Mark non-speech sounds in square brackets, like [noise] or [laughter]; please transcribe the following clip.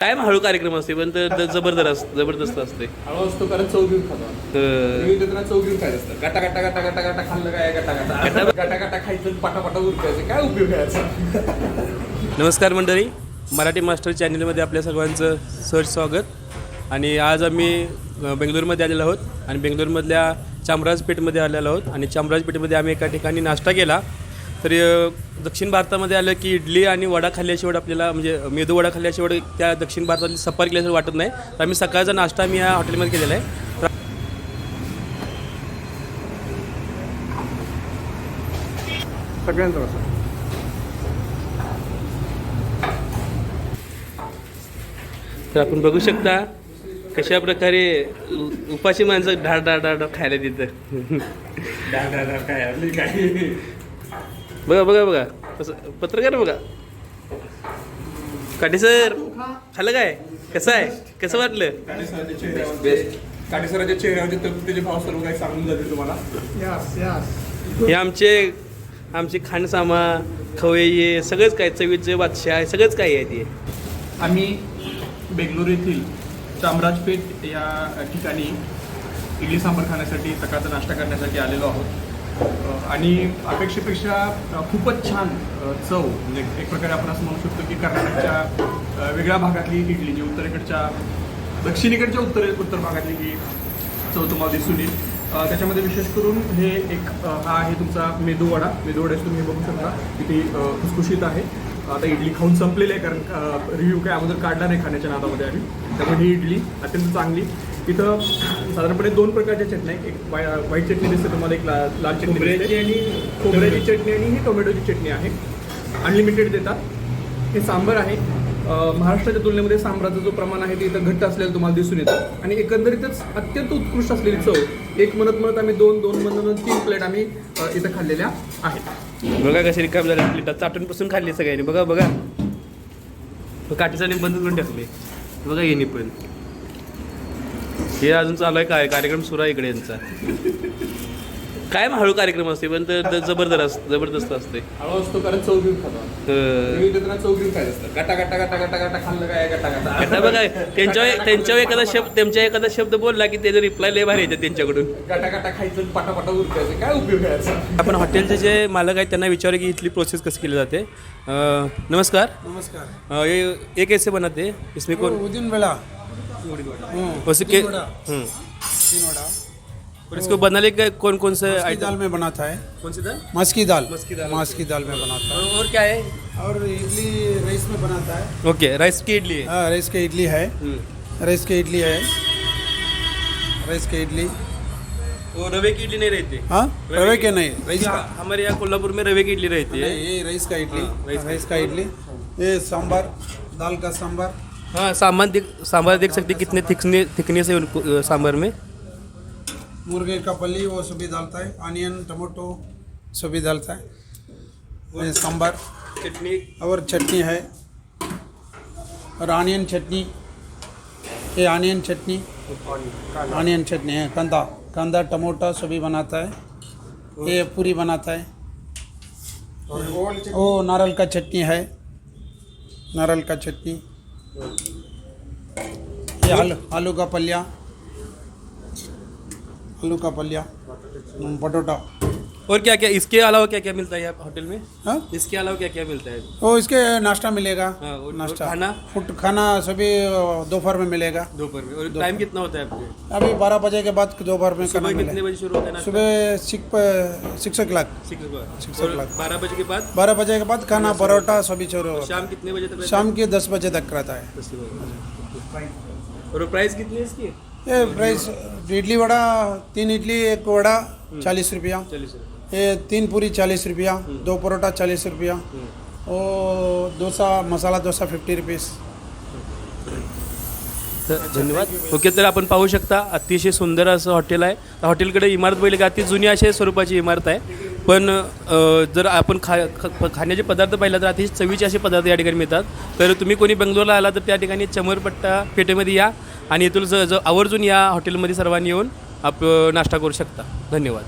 कायम हळू कार्यक्रम असते पण जबरदस्त जबरदस्त असते. हळू असतो कारण चव घेऊन खातो. चव घेऊन खायचं असतं. गटा गटा गटा गटा गटा खाल्लं काय? गटा गटा. गटा [laughs] गटा खायचं पाटापाटा उरकायचं. काय उपयोग [laughs] नमस्कार मंडळी. मराठी मास्टर चॅनलमध्ये आपल्या सर्वांचं सहज स्वागत. आणि आज आम्ही बेंगलोरमध्ये आलेलो आहोत आणि बेंगलोरमधल्या चामराजपेठमध्ये आलेलो आहोत. आणि चामराजपेठमध्ये आम्ही एका ठिकाणी नाश्ता केला. तर दक्षिण भारतामध्ये आलं की इडली आणि वडा खाल्ल्याशिवाय आपल्याला म्हणजे मेदू वडा खाल्ल्याशिवाय त्या दक्षिण भारतातली सफर केल्याशिवाय वाटत नाही. तर आम्ही सकाळचा नाश्ता आम्ही या हॉटेलमध्ये केलेला आहे. तर सगळ्यांचं असं तर आपण बघू शकता कशा प्रकारे उपाशी माणसं ढाळ ढाळ ढाळ ढाळ खायला तिथं काय आपली काय बघा बघा बघा. तसं पत्रकार बघा. काटे सर खाल्लं काय? कसं आहे? कसं वाटलं? बेस्ट काटेसराच्या चेहऱ्यावरचे तृप्तीचे भाव सर्व काही सांगून जातील तुम्हाला. यास यास हे आमचे आमचे खाणसामा खवय्ये सगळंच काय चवीचे बादशाह सगळंच काय आहे ते. आम्ही बेंगलोर येथील चामराजपेठ या ठिकाणी इडली सांबार खाण्यासाठी सकाळचा नाश्ता करण्यासाठी आलेलो आहोत. आणि अपेक्षेपेक्षा खूपच छान चव म्हणजे एक प्रकारे आपण असं म्हणू शकतो की कर्नाटकच्या वेगळ्या भागातली इडली जी उत्तरेकडच्या दक्षिणेकडच्या उत्तर उत्तर भागातली ही चव तुम्हाला दिसून येईल. त्याच्यामध्ये विशेष करून हे एक हा आहे तुमचा मेदूवडा मेदूवड्यास तुम्ही बघू शकता किती खुसखुशीत आहे. आता इडली खाऊन संपलेली आहे कारण रिव्ह्यू काय अगोदर काढला नाही खाण्याच्या नादामध्ये आम्ही. त्यामुळे ही इडली अत्यंत चांगली. इथं साधारणपणे दोन प्रकारच्या चटण्या आहेत. एक व्हाई- व्हाईट चटणी दिसते तुम्हाला एक ला- लाल चटणी खोबऱ्याची आणि खोबऱ्याची चटणी आणि ही टोमॅटोची चटणी आहे. अनलिमिटेड देतात. हे सांबर आहे. महाराष्ट्राच्या तुलनेमध्ये सांबराचं जो प्रमाण आहे ते इथं घट्ट असलेलं तुम्हाला दिसून येतं. आणि एकंदरीतच अत्यंत उत्कृष्ट असलेली चव. एक म्हणत म्हणत आम्ही दोन दोन म्हणत म्हणत तीन प्लेट आम्ही इथं खाल्लेल्या आहेत. बघा कशी रिकाम झाली प्लेटात चाटून पासून खाल्ली सगळ्यांनी. बघा बघा. काठीचाने बंद करून टाकले बघा येणे पण. हे अजून चालू आहे काय? कार्यक्रम सुरू आहे इकडे यांचा. कायम हळू कार्यक्रम असते पण ते ते जबरदस्त जबरदस्त असते. हळू असतो कारण चव घेऊन खातो तर विविध देताना चव घेऊन खायचं असतं. गटा गटा गटा गटा गटा खाल्लं काय? गटा गटा आता बघा त्यांच्यावर त्यांच्यावर एखादा शब्द त्यांच्या एखादा शब्द बोलला की त्याचा रिप्लाय लय भारी येतात त्यांच्याकडून. गटा गटा खायचं आणि पाटापाटा उरकायचं काय उपयोग आहे आपण हॉटेलचे जे मालक आहेत त्यांना विचारू की इथली प्रोसेस कशी केली जाते. नमस्कार. नमस्कार. ये ये कैसे बनाते हैं? इसमें कौन उदिन बेला हम्म। तीन वड़ा और इसको बनाने का कौन कौन से मस्की दाल में बनाता है। कौन सी दाल? मस्की दाल। मस्की दाल। मस्की दाल में बनाता है। और, क्या है? और इडली राइस में बनाता है। ओके राइस की इडली है। राइस की इडली है। हम्म। राइस की इडली है। राइस की इडली। वो रवे की इडली नहीं रहती? हाँ? रवे के नहीं राइस का। हमारे यहाँ कोल्हापुर में रवे की इडली रहती है। ये राइस का इडली। हाँ, राइस का। इडली। ये सांबर दाल का सांबर हाँ सामान देख सांभर देख सकते कितने थिकने थिकनेस है उनको, सांभर में। मुर्गे का पली वो सभी डालता है। ऑनियन टमाटो सभी डालता है। ये सांबर चटनी। और चटनी है। और ऑनियन चटनी। ये ऑनियन चटनी। ऑनियन चटनी है कंदा। कंदा टमोटा सभी बनाता है। ये पूरी बनाता है। वो नारल का चटनी है। नारल का चटनी। ये आलू आलू का पलिया आलू का पलिया हम्म, और क्या क्या इसके अलावा क्या क्या मिलता है होटल में? हाँ? इसके अलावा क्या क्या मिलता है? वो इसके नाश्ता मिलेगा हाँ, और- नाश्ता। और खाना? फुट खाना सभी दोपहर में मिलेगा। दोपहर में। और टाइम कितना होता है आपके? अभी बारह बजे के बाद दोपहर में सुबह कितने बजे शुरू होता है सुबह six o'clock six Six और बारह बजे के बाद? बारह बजे के बाद खाना परोठा सभी शुरू शाम कितने बजे तक शाम के दस बजे तक रहता है। और प्राइस कितनी है इसकी? ये प्राइस इडली वड़ा तीन इडली एक वड़ा चालीस रुपया। चालीस रुपये। ये तीन पूरी चालीस रुपया दो परोठा चालीस रुपया और डोसा मसाला डोसा फिफ्टी रुपीज़ तर धन्यवाद. ओके तर आपण पाहू शकता अतिशय सुंदर असं हॉटेल आहे. हॉटेलकडे इमारत बघितली का अति जुनी अशा स्वरूपाची इमारत आहे. पण जर आपण खा ख- खाण्याचे पदार्थ पाहिला तर अतिशय चवीचे असे पदार्थ या ठिकाणी मिळतात. तर तुम्ही कोणी बेंगलोरला आला तर त्या ठिकाणी चमरपट्टा पेठेमध्ये या आणि इथून ज ज- आवर्जून या हॉटेलमध्ये सर्वांनी येऊन आप नाश्ता करू शकता. धन्यवाद.